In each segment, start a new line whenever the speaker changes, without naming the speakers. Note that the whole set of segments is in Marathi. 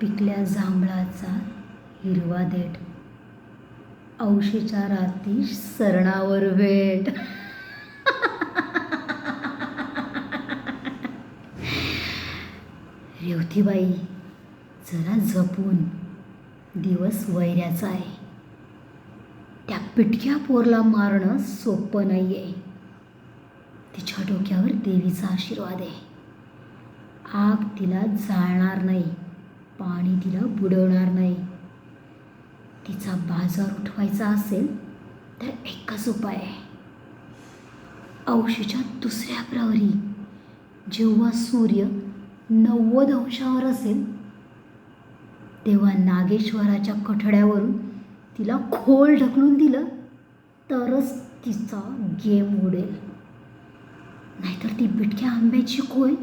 पिकल्या जांभळाचा हिरवा देठ. औशीच्या राती सरणावर वेट रेवतीबाई जरा जपून दिवस वैऱ्याचा आहे. त्या पिटक्या पोरला मारणं सोपं नाही आहे तिच्या डोक्यावर देवीचा आशीर्वाद आहे. आग तिला जाळणार नाही. पाणी तिला बुडवणार नाही. तिचा बाजार उठवायचा असेल तर एकच उपाय आहे. औशीच्या दुसऱ्या प्रहरी. जेव्हा सूर्य नव्वद अंशावर असेल तेव्हा नागेश्वराच्या कठड्यावरून तिला खोल ढकलून दिलं तरच तिचा गेम उडेल. नाहीतर ती बिटक्या आंब्याची कोय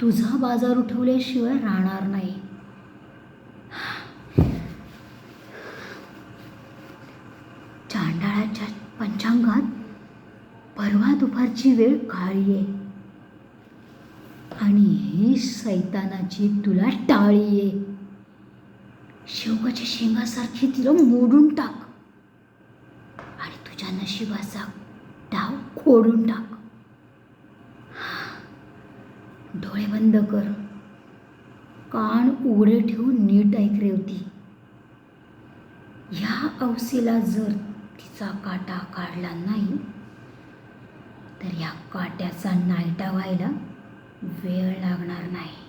तुझा बाजार उठवल्याशिवाय राहणार नाही. चांडाळाच्या पंचांगात परवा दुपारची वेळ काळी आहे आणि ही सैतानाची तुला टाळी आहे शेवगाच्या शेंगासारखी तिला मोडून टाक. आणि तुझ्या नशिबाचा डाव खोडून टाक. डोळे बंद कर. कान उघडे ठेवून नीट ऐक रेवती ह्या अवसीला जर तिचा काटा काढला नाही तर या काट्याचा नायटा व्हायला वेळ लागणार नाही.